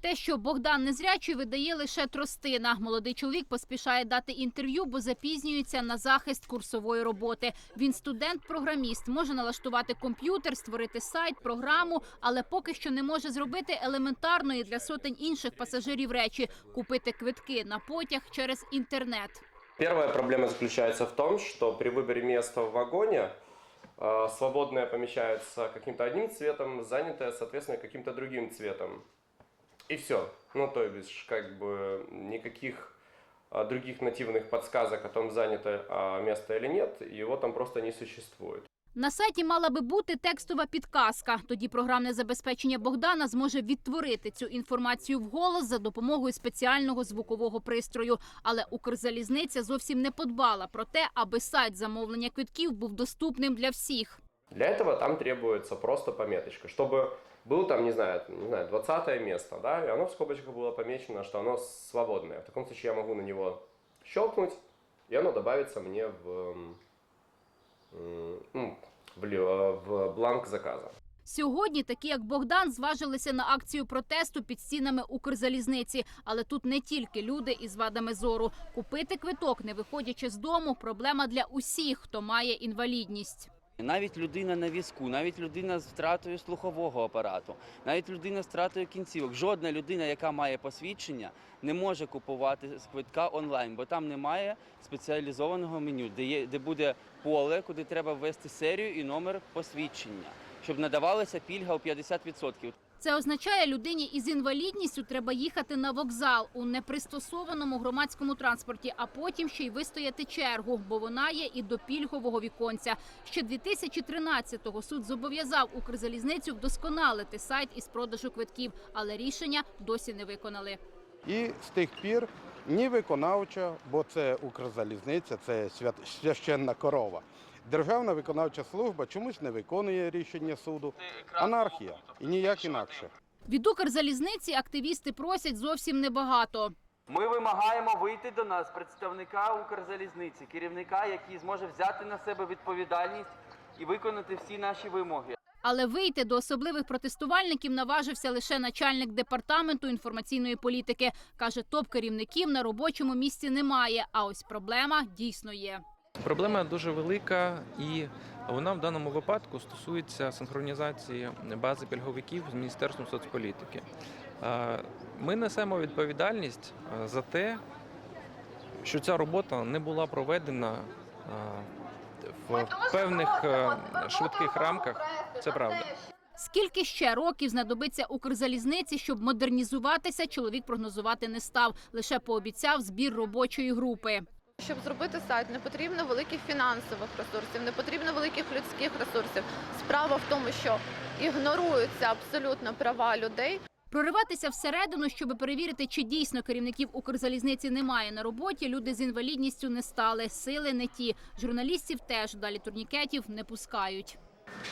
Те, що Богдан незрячий, видає лише тростина. Молодий чоловік поспішає дати інтерв'ю, бо запізнюється на захист курсової роботи. Він студент-програміст, може налаштувати комп'ютер, створити сайт, програму, але поки що не може зробити елементарної для сотень інших пасажирів речі купити квитки на потяг через інтернет. Первая проблема заключается в том, что при выборе места в вагоне э, свободное помещается каким-то одним цветом, занятое, соответственно, каким-то другим цветом И все. Ну, то есть, как бы, никаких а, других нативных подсказок о том, занято а, место или нет, его там просто не существует. На сайті мала би бути текстова підказка. Тоді програмне забезпечення Богдана зможе відтворити цю інформацію вголос за допомогою спеціального звукового пристрою. Але Укрзалізниця зовсім не подбала про те, аби сайт замовлення квитків був доступним для всіх. Для этого там требуется просто пометочка, чтобы был там, не знаю, не знаю, 20 место, да, и оно в скобочках было помечено, что оно свободное. В таком случае я могу на него щелкнуть, и оно добавится мне в, м, м, ну, в, лё- в бланк заказа. Сьогодні такі, як Богдан, зважилися на акцію протесту під стінами Укрзалізниці. Але тут не тільки люди із вадами зору. Купити квиток, не виходячи з дому, проблема для усіх, хто має інвалідність. Навіть людина на візку, навіть людина з втратою слухового апарату, навіть людина з втратою кінцівок. Жодна людина, яка має посвідчення, не може купувати з квитка онлайн, бо там немає спеціалізованого меню, де є де буде поле, куди треба ввести серію і номер посвідчення, щоб надавалася пільга у 50%. Це означає, людині із інвалідністю треба їхати на вокзал у непристосованому громадському транспорті, а потім ще й вистояти чергу, бо вона є і до пільгового віконця. Ще 2013-го суд зобов'язав Укрзалізницю вдосконалити сайт із продажу квитків, але рішення досі не виконали. І з тих пір ні виконавча, бо це Укрзалізниця, це свят- священна корова. Державна виконавча служба чомусь не виконує рішення суду. Анархія і ніяк інакше. Від Укрзалізниці активісти просять зовсім небагато. Ми вимагаємо вийти до нас представника Укрзалізниці, керівника, який зможе взяти на себе відповідальність і виконати всі наші вимоги. Але вийти до особливих протестувальників наважився лише начальник департаменту інформаційної політики. Каже, топ-керівників на робочому місці немає. А ось проблема дійсно є. Проблема дуже велика, і вона в даному випадку стосується синхронізації бази пільговиків з Міністерством соцполітики. Ми несемо відповідальність за те, що ця робота не була проведена в певних е, швидких рамках. Це правда. Скільки ще років знадобиться Укрзалізниці, щоб модернізуватися, чоловік прогнозувати не став. Лише пообіцяв збір робочої групи. Щоб зробити сайт, не потрібно великих фінансових ресурсів, не потрібно великих людських ресурсів. Справа в тому, що ігноруються абсолютно права людей. Прориватися всередину, щоб перевірити, чи дійсно керівників Укрзалізниці немає на роботі. Люди з інвалідністю не стали. Сили не ті. Журналістів теж далі турнікетів не пускають.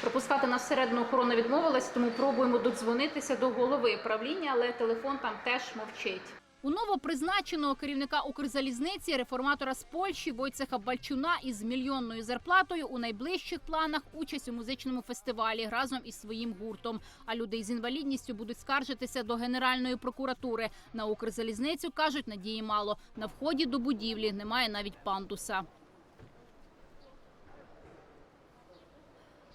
Пропускати нас всередину охорона відмовилась, тому пробуємо додзвонитися до голови правління, але телефон там теж мовчить. У новопризначеного керівника Укрзалізниці реформатора з Польщі Войцеха Бальчуна із мільйонною зарплатою у найближчих планах участь у музичному фестивалі разом із своїм гуртом. А люди з інвалідністю будуть скаржитися до Генеральної прокуратури. На Укрзалізницю кажуть, надії мало. На вході до будівлі немає навіть пандуса.